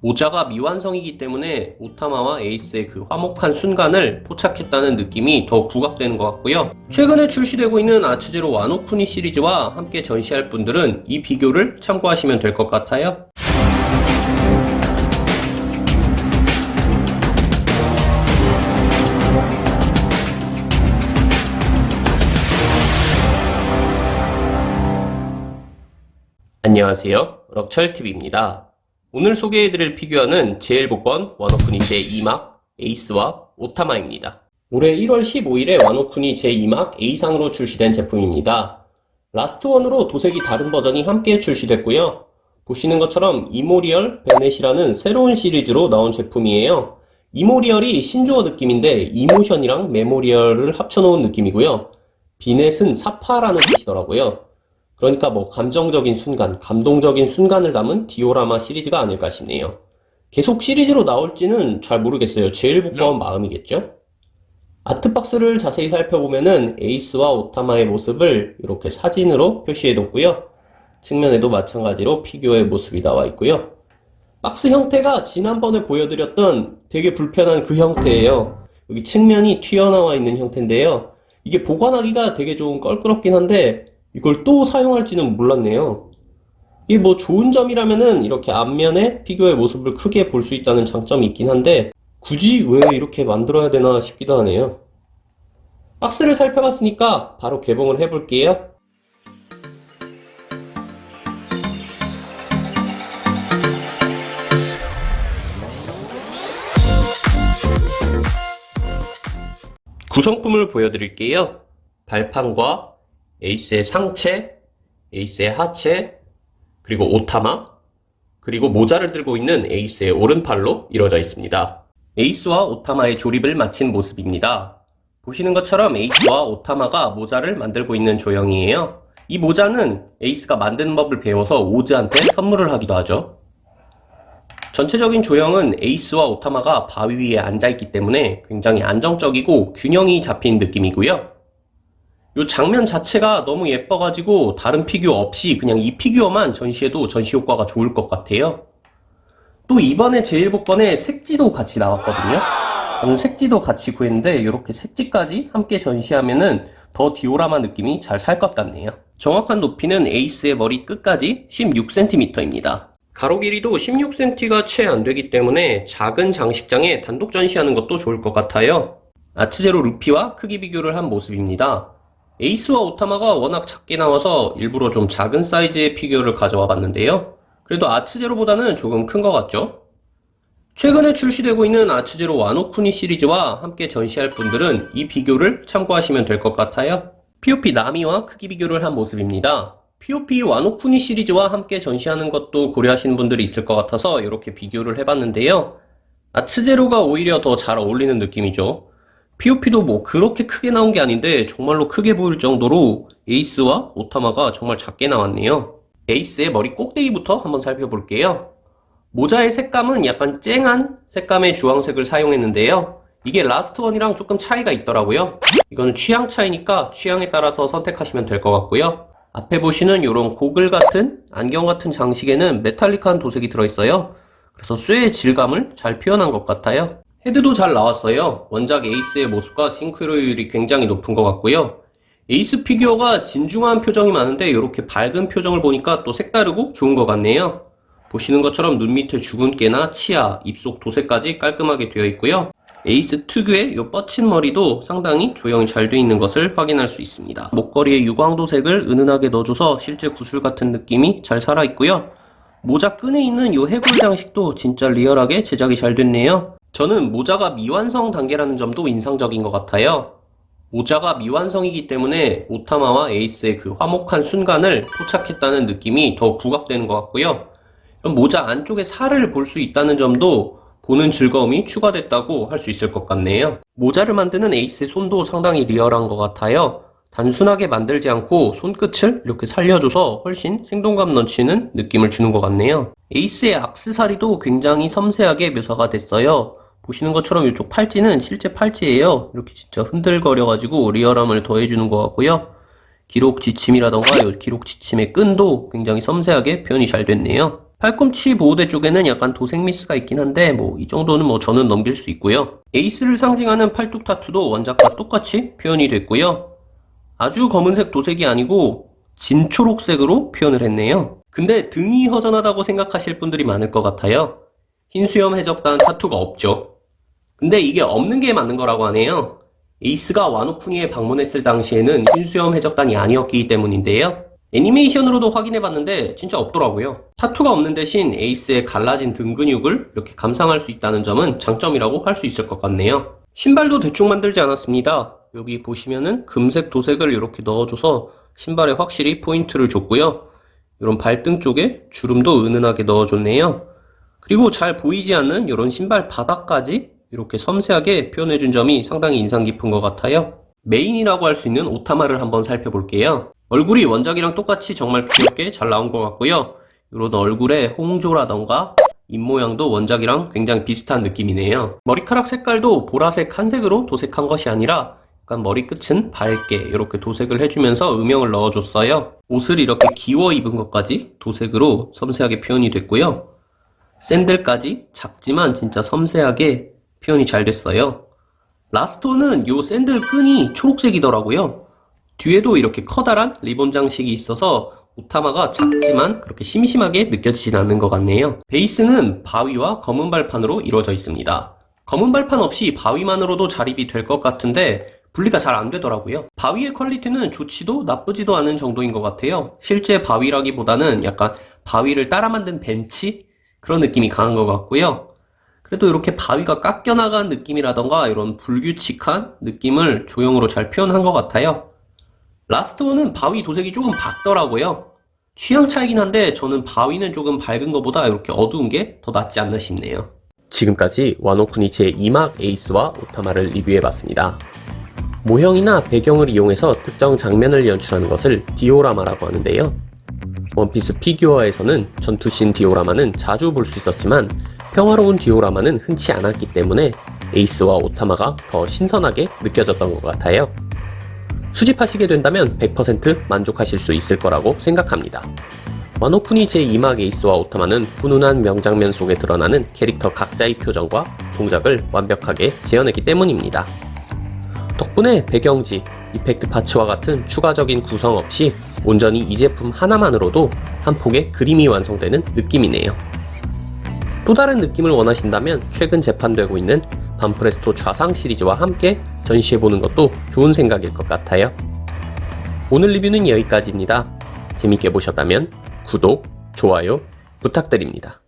모자가 미완성이기 때문에 오타마와 에이스의 그 화목한 순간을 포착했다는 느낌이 더 부각되는 것 같고요. 최근에 출시되고 있는 아츠제로 와노쿠니 시리즈와 함께 전시할 분들은 이 비교를 참고하시면 될 것 같아요. 안녕하세요. 럭철TV입니다. 오늘 소개해드릴 피규어는 제일복권 와노쿠니 제2막 에이스와 오타마입니다. 올해 1월 15일에 와노쿠니 제2막 A상으로 출시된 제품입니다. 라스트 원으로 도색이 다른 버전이 함께 출시됐고요. 보시는 것처럼 이모리얼 베넷이라는 새로운 시리즈로 나온 제품이에요. 이모리얼이 신조어 느낌인데 이모션이랑 메모리얼을 합쳐놓은 느낌이고요. 비넷은 사파라는 뜻이더라고요. 그러니까 뭐 감정적인 순간, 감동적인 순간을 담은 디오라마 시리즈가 아닐까 싶네요. 계속 시리즈로 나올지는 잘 모르겠어요. 제일 복잡한 마음이겠죠? 아트박스를 자세히 살펴보면은 에이스와 오타마의 모습을 이렇게 사진으로 표시해뒀고요. 측면에도 마찬가지로 피규어의 모습이 나와 있고요. 박스 형태가 지난번에 보여드렸던 되게 불편한 그 형태예요. 여기 측면이 튀어나와 있는 형태인데요. 이게 보관하기가 되게 좀 껄끄럽긴 한데 이걸 또 사용할지는 몰랐네요. 이게 뭐 좋은 점이라면은 이렇게 앞면에 피규어의 모습을 크게 볼 수 있다는 장점이 있긴 한데 굳이 왜 이렇게 만들어야 되나 싶기도 하네요. 박스를 살펴봤으니까 바로 개봉을 해볼게요. 구성품을 보여드릴게요. 발판과 에이스의 상체, 에이스의 하체, 그리고 오타마, 그리고 모자를 들고 있는 에이스의 오른팔로 이루어져 있습니다. 에이스와 오타마의 조립을 마친 모습입니다. 보시는 것처럼 에이스와 오타마가 모자를 만들고 있는 조형이에요. 이 모자는 에이스가 만드는 법을 배워서 오즈한테 선물을 하기도 하죠. 전체적인 조형은 에이스와 오타마가 바위 위에 앉아있기 때문에 굉장히 안정적이고 균형이 잡힌 느낌이고요. 이 장면 자체가 너무 예뻐가지고 다른 피규어 없이 그냥 이 피규어만 전시해도 전시 효과가 좋을 것 같아요. 또 이번에 제일복권에 색지도 같이 나왔거든요. 저는 색지도 같이 구했는데 이렇게 색지까지 함께 전시하면은 더 디오라마 느낌이 잘 살 것 같네요. 정확한 높이는 에이스의 머리 끝까지 16cm입니다. 가로 길이도 16cm가 채 안 되기 때문에 작은 장식장에 단독 전시하는 것도 좋을 것 같아요. 아츠제로 루피와 크기 비교를 한 모습입니다. 에이스와 오타마가 워낙 작게 나와서 일부러 좀 작은 사이즈의 피규어를 가져와 봤는데요. 그래도 아츠제로보다는 조금 큰 것 같죠? 최근에 출시되고 있는 아츠제로 와노쿠니 시리즈와 함께 전시할 분들은 이 비교를 참고하시면 될 것 같아요. POP 나미와 크기 비교를 한 모습입니다. POP 와노쿠니 시리즈와 함께 전시하는 것도 고려하시는 분들이 있을 것 같아서 이렇게 비교를 해봤는데요. 아츠제로가 오히려 더 잘 어울리는 느낌이죠. POP도 뭐 그렇게 크게 나온 게 아닌데 정말로 크게 보일 정도로 에이스와 오타마가 정말 작게 나왔네요. 에이스의 머리 꼭대기부터 한번 살펴볼게요. 모자의 색감은 약간 쨍한 색감의 주황색을 사용했는데요. 이게 라스트 원이랑 조금 차이가 있더라고요. 이거는 취향 차이니까 취향에 따라서 선택하시면 될 것 같고요. 앞에 보시는 이런 고글 같은 안경 같은 장식에는 메탈릭한 도색이 들어있어요. 그래서 쇠의 질감을 잘 표현한 것 같아요. 헤드도 잘 나왔어요. 원작 에이스의 모습과 싱크로율이 굉장히 높은 것 같고요. 에이스 피규어가 진중한 표정이 많은데 이렇게 밝은 표정을 보니까 또 색다르고 좋은 것 같네요. 보시는 것처럼 눈 밑에 주근깨나 치아, 입속 도색까지 깔끔하게 되어 있고요. 에이스 특유의 이 뻗친 머리도 상당히 조형이 잘 되어 있는 것을 확인할 수 있습니다. 목걸이에 유광도색을 은은하게 넣어줘서 실제 구슬 같은 느낌이 잘 살아있고요. 모자 끈에 있는 이 해골 장식도 진짜 리얼하게 제작이 잘 됐네요. 저는 모자가 미완성 단계라는 점도 인상적인 것 같아요. 모자가 미완성이기 때문에 오타마와 에이스의 그 화목한 순간을 포착했다는 느낌이 더 부각되는 것 같고요. 모자 안쪽에 살을 볼 수 있다는 점도 보는 즐거움이 추가됐다고 할 수 있을 것 같네요. 모자를 만드는 에이스의 손도 상당히 리얼한 것 같아요. 단순하게 만들지 않고 손끝을 이렇게 살려줘서 훨씬 생동감 넘치는 느낌을 주는 것 같네요. 에이스의 악세사리도 굉장히 섬세하게 묘사가 됐어요. 보시는 것처럼 이쪽 팔찌는 실제 팔찌예요. 이렇게 진짜 흔들거려가지고 리얼함을 더해주는 것 같고요. 기록 지침이라던가 이 기록 지침의 끈도 굉장히 섬세하게 표현이 잘 됐네요. 팔꿈치 보호대 쪽에는 약간 도색 미스가 있긴 한데 뭐 이 정도는 뭐 저는 넘길 수 있고요. 에이스를 상징하는 팔뚝 타투도 원작과 똑같이 표현이 됐고요. 아주 검은색 도색이 아니고 진초록색으로 표현을 했네요. 근데 등이 허전하다고 생각하실 분들이 많을 것 같아요. 흰수염 해적단 타투가 없죠. 근데 이게 없는 게 맞는 거라고 하네요. 에이스가 와노쿠니에 방문했을 당시에는 흰수염 해적단이 아니었기 때문인데요. 애니메이션으로도 확인해봤는데 진짜 없더라고요. 타투가 없는 대신 에이스의 갈라진 등 근육을 이렇게 감상할 수 있다는 점은 장점이라고 할 수 있을 것 같네요. 신발도 대충 만들지 않았습니다. 여기 보시면은 금색 도색을 이렇게 넣어줘서 신발에 확실히 포인트를 줬고요. 이런 발등 쪽에 주름도 은은하게 넣어줬네요. 그리고 잘 보이지 않는 이런 신발 바닥까지 이렇게 섬세하게 표현해 준 점이 상당히 인상 깊은 것 같아요. 메인이라고 할 수 있는 오타마를 한번 살펴볼게요. 얼굴이 원작이랑 똑같이 정말 귀엽게 잘 나온 것 같고요. 이런 얼굴에 홍조라던가 입모양도 원작이랑 굉장히 비슷한 느낌이네요. 머리카락 색깔도 보라색 한색으로 도색한 것이 아니라 약간 머리끝은 밝게 이렇게 도색을 해주면서 음영을 넣어줬어요. 옷을 이렇게 기워 입은 것까지 도색으로 섬세하게 표현이 됐고요. 샌들까지 작지만 진짜 섬세하게 표현이 잘 됐어요. 라스트는 요 샌들 끈이 초록색이더라고요. 뒤에도 이렇게 커다란 리본 장식이 있어서 오타마가 작지만 그렇게 심심하게 느껴지진 않는 것 같네요. 베이스는 바위와 검은 발판으로 이루어져 있습니다. 검은 발판 없이 바위만으로도 자립이 될 것 같은데 분리가 잘 안 되더라고요. 바위의 퀄리티는 좋지도 나쁘지도 않은 정도인 것 같아요. 실제 바위라기보다는 약간 바위를 따라 만든 벤치? 그런 느낌이 강한 것 같고요. 그래도 이렇게 바위가 깎여나간 느낌이라던가 이런 불규칙한 느낌을 조형으로 잘 표현한 것 같아요. 라스트 원은 바위 도색이 조금 밝더라고요. 취향 차이긴 한데 저는 바위는 조금 밝은 것보다 이렇게 어두운 게 더 낫지 않나 싶네요. 지금까지 와노쿠니 제2막 에이스와 오타마를 리뷰해봤습니다. 모형이나 배경을 이용해서 특정 장면을 연출하는 것을 디오라마라고 하는데요. 원피스 피규어에서는 전투씬 디오라마는 자주 볼 수 있었지만 평화로운 디오라마는 흔치 않았기 때문에 에이스와 오타마가 더 신선하게 느껴졌던 것 같아요. 수집하시게 된다면 100% 만족하실 수 있을 거라고 생각합니다. 와노쿠니 제2막 에이스와 오타마는 훈훈한 명장면 속에 드러나는 캐릭터 각자의 표정과 동작을 완벽하게 재현했기 때문입니다. 덕분에 배경지, 이펙트 파츠와 같은 추가적인 구성 없이 온전히 이 제품 하나만으로도 한 폭의 그림이 완성되는 느낌이네요. 또 다른 느낌을 원하신다면 최근 재판되고 있는 반프레스토 좌상 시리즈와 함께 전시해보는 것도 좋은 생각일 것 같아요. 오늘 리뷰는 여기까지입니다. 재밌게 보셨다면 구독, 좋아요 부탁드립니다.